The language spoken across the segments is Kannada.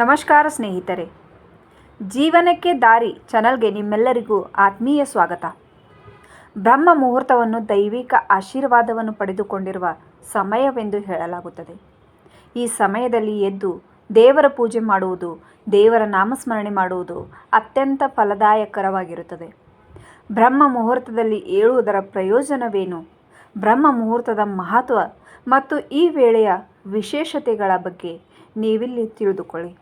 ನಮಸ್ಕಾರ ಸ್ನೇಹಿತರೆ. ಜೀವನಕ್ಕೆ ದಾರಿ ಚಾನಲ್ಗೆ ನಿಮ್ಮೆಲ್ಲರಿಗೂ ಆತ್ಮೀಯ ಸ್ವಾಗತ. ಬ್ರಹ್ಮ ಮುಹೂರ್ತವನ್ನು ದೈವಿಕ ಆಶೀರ್ವಾದವನ್ನು ಪಡೆದುಕೊಂಡಿರುವ ಸಮಯವೆಂದು ಹೇಳಲಾಗುತ್ತದೆ. ಈ ಸಮಯದಲ್ಲಿ ಎದ್ದು ದೇವರ ಪೂಜೆ ಮಾಡುವುದು, ದೇವರ ನಾಮಸ್ಮರಣೆ ಮಾಡುವುದು ಅತ್ಯಂತ ಫಲದಾಯಕರವಾಗಿರುತ್ತದೆ. ಬ್ರಹ್ಮ ಮುಹೂರ್ತದಲ್ಲಿ ಏಳುವುದರ ಪ್ರಯೋಜನವೇನು? ಬ್ರಹ್ಮ ಮುಹೂರ್ತದ ಮಹತ್ವ ಮತ್ತು ಈ ವೇಳೆಯ ವಿಶೇಷತೆಗಳ ಬಗ್ಗೆ ನೀವಿಲ್ಲಿ ತಿಳಿದುಕೊಳ್ಳಿ.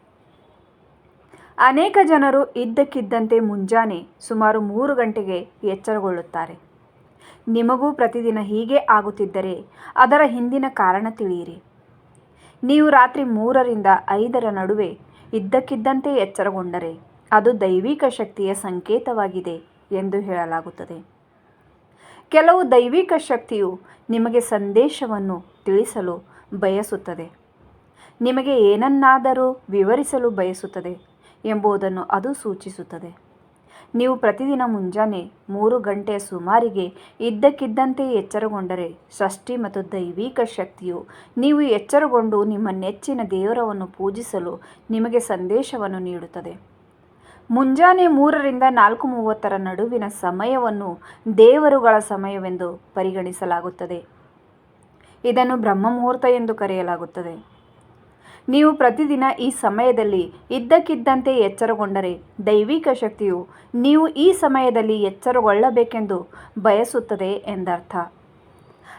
ಅನೇಕ ಜನರು ಇದ್ದಕ್ಕಿದ್ದಂತೆ ಮುಂಜಾನೆ ಸುಮಾರು ಮೂರು ಗಂಟೆಗೆ ಎಚ್ಚರಗೊಳ್ಳುತ್ತಾರೆ. ನಿಮಗೂ ಪ್ರತಿದಿನ ಹೀಗೆ ಆಗುತ್ತಿದ್ದರೆ ಅದರ ಹಿಂದಿನ ಕಾರಣ ತಿಳಿಯಿರಿ. ನೀವು ರಾತ್ರಿ ಮೂರರಿಂದ ಐದರ ನಡುವೆ ಇದ್ದಕ್ಕಿದ್ದಂತೆ ಎಚ್ಚರಗೊಂಡರೆ ಅದು ದೈವಿಕ ಶಕ್ತಿಯ ಸಂಕೇತವಾಗಿದೆ ಎಂದು ಹೇಳಲಾಗುತ್ತದೆ. ಕೆಲವು ದೈವಿಕ ಶಕ್ತಿಯು ನಿಮಗೆ ಸಂದೇಶವನ್ನು ತಿಳಿಸಲು ಬಯಸುತ್ತದೆ. ನಿಮಗೆ ಏನನ್ನಾದರೂ ವಿವರಿಸಲು ಬಯಸುತ್ತದೆ. ಎಂಬುದನ್ನು ಅದು ಸೂಚಿಸುತ್ತದೆ. ನೀವು ಪ್ರತಿದಿನ ಮುಂಜಾನೆ ಮೂರು ಗಂಟೆಯ ಸುಮಾರಿಗೆ ಇದ್ದಕ್ಕಿದ್ದಂತೆ ಎಚ್ಚರಗೊಂಡರೆ ಷಷ್ಠಿ ಮತ್ತು ದೈವಿಕ ಶಕ್ತಿಯು ನೀವು ಎಚ್ಚರಗೊಂಡು ನಿಮ್ಮ ನೆಚ್ಚಿನ ದೇವರವನ್ನು ಪೂಜಿಸಲು ನಿಮಗೆ ಸಂದೇಶವನ್ನು ನೀಡುತ್ತದೆ. ಮುಂಜಾನೆ ಮೂರರಿಂದ ನಾಲ್ಕು ಮೂವತ್ತರ ನಡುವಿನ ಸಮಯವನ್ನು ದೇವರುಗಳ ಸಮಯವೆಂದು ಪರಿಗಣಿಸಲಾಗುತ್ತದೆ. ಇದನ್ನು ಬ್ರಹ್ಮ ಮುಹೂರ್ತ ಎಂದು ಕರೆಯಲಾಗುತ್ತದೆ. ನೀವು ಪ್ರತಿದಿನ ಈ ಸಮಯದಲ್ಲಿ ಇದ್ದಕ್ಕಿದ್ದಂತೆ ಎಚ್ಚರಗೊಂಡರೆ ದೈವಿಕ ಶಕ್ತಿಯು ನೀವು ಈ ಸಮಯದಲ್ಲಿ ಎಚ್ಚರಗೊಳ್ಳಬೇಕೆಂದು ಬಯಸುತ್ತದೆ ಎಂದರ್ಥ.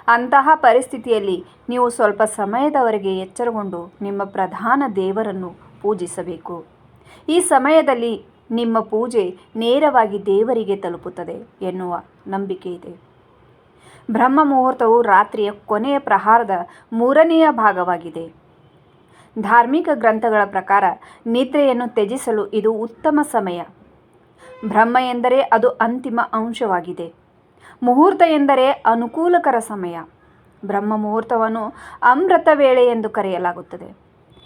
ಅಂತಹ ಪರಿಸ್ಥಿತಿಯಲ್ಲಿ ನೀವು ಸ್ವಲ್ಪ ಸಮಯದವರೆಗೆ ಎಚ್ಚರಗೊಂಡು ನಿಮ್ಮ ಪ್ರಧಾನ ದೇವರನ್ನು ಪೂಜಿಸಬೇಕು. ಈ ಸಮಯದಲ್ಲಿ ನಿಮ್ಮ ಪೂಜೆ ನೇರವಾಗಿ ದೇವರಿಗೆ ತಲುಪುತ್ತದೆ ಎನ್ನುವ ನಂಬಿಕೆ ಇದೆ. ಬ್ರಹ್ಮ ಮುಹೂರ್ತವು ರಾತ್ರಿಯ ಕೊನೆಯ ಪ್ರಹಾರದ ಮೂರನೆಯ ಭಾಗವಾಗಿದೆ. ಧಾರ್ಮಿಕ ಗ್ರಂಥಗಳ ಪ್ರಕಾರ ನಿದ್ರೆಯನ್ನು ತ್ಯಜಿಸಲು ಇದು ಉತ್ತಮ ಸಮಯ. ಬ್ರಹ್ಮ ಎಂದರೆ ಅದು ಅಂತಿಮ ಅಂಶವಾಗಿದೆ. ಮುಹೂರ್ತ ಎಂದರೆ ಅನುಕೂಲಕರ ಸಮಯ. ಬ್ರಹ್ಮ ಮುಹೂರ್ತವನ್ನು ಅಮೃತ ವೇಳೆ ಎಂದು ಕರೆಯಲಾಗುತ್ತದೆ.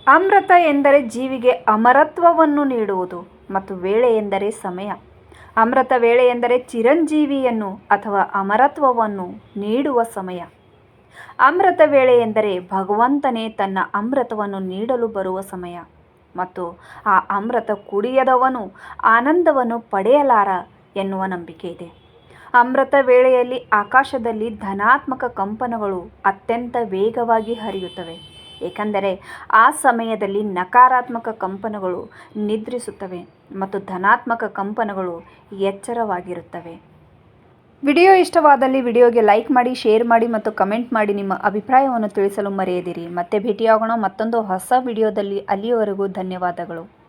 ಅಮೃತ ಎಂದರೆ ಜೀವಿಗೆ ಅಮರತ್ವವನ್ನು ನೀಡುವುದು ಮತ್ತು ವೇಳೆ ಎಂದರೆ ಸಮಯ. ಅಮೃತ ವೇಳೆ ಎಂದರೆ ಚಿರಂಜೀವಿಯನ್ನು ಅಥವಾ ಅಮರತ್ವವನ್ನು ನೀಡುವ ಸಮಯ. ಅಮೃತ ವೇಳೆ ಎಂದರೆ ಭಗವಂತನೇ ತನ್ನ ಅಮೃತವನ್ನು ನೀಡಲು ಬರುವ ಸಮಯ. ಮತ್ತು ಆ ಅಮೃತ ಕುಡಿಯದವನು ಆನಂದವನ್ನು ಪಡೆಯಲಾರ ಎನ್ನುವ ನಂಬಿಕೆ ಇದೆ. ಅಮೃತ ವೇಳೆಯಲ್ಲಿ ಆಕಾಶದಲ್ಲಿ ಧನಾತ್ಮಕ ಕಂಪನಗಳು ಅತ್ಯಂತ ವೇಗವಾಗಿ ಹರಿಯುತ್ತವೆ. ಏಕೆಂದರೆ ಆ ಸಮಯದಲ್ಲಿ ನಕಾರಾತ್ಮಕ ಕಂಪನಗಳು ನಿದ್ರಿಸುತ್ತವೆ ಮತ್ತು ಧನಾತ್ಮಕ ಕಂಪನಗಳು ಎಚ್ಚರವಾಗಿರುತ್ತವೆ. ವಿಡಿಯೋ ಇಷ್ಟವಾದಲ್ಲಿ ವಿಡಿಯೋಗೆ ಲೈಕ್ ಮಾಡಿ, ಶೇರ್ ಮಾಡಿ ಮತ್ತು ಕಮೆಂಟ್ ಮಾಡಿ ನಿಮ್ಮ ಅಭಿಪ್ರಾಯವನ್ನು ತಿಳಿಸಲು ಮರೆಯದಿರಿ. ಮತ್ತೆ ಭೇಟಿಯಾಗೋಣ ಮತ್ತೊಂದು ಹೊಸ ವಿಡಿಯೋದಲ್ಲಿ. ಅಲ್ಲಿಯವರೆಗೂ ಧನ್ಯವಾದಗಳು.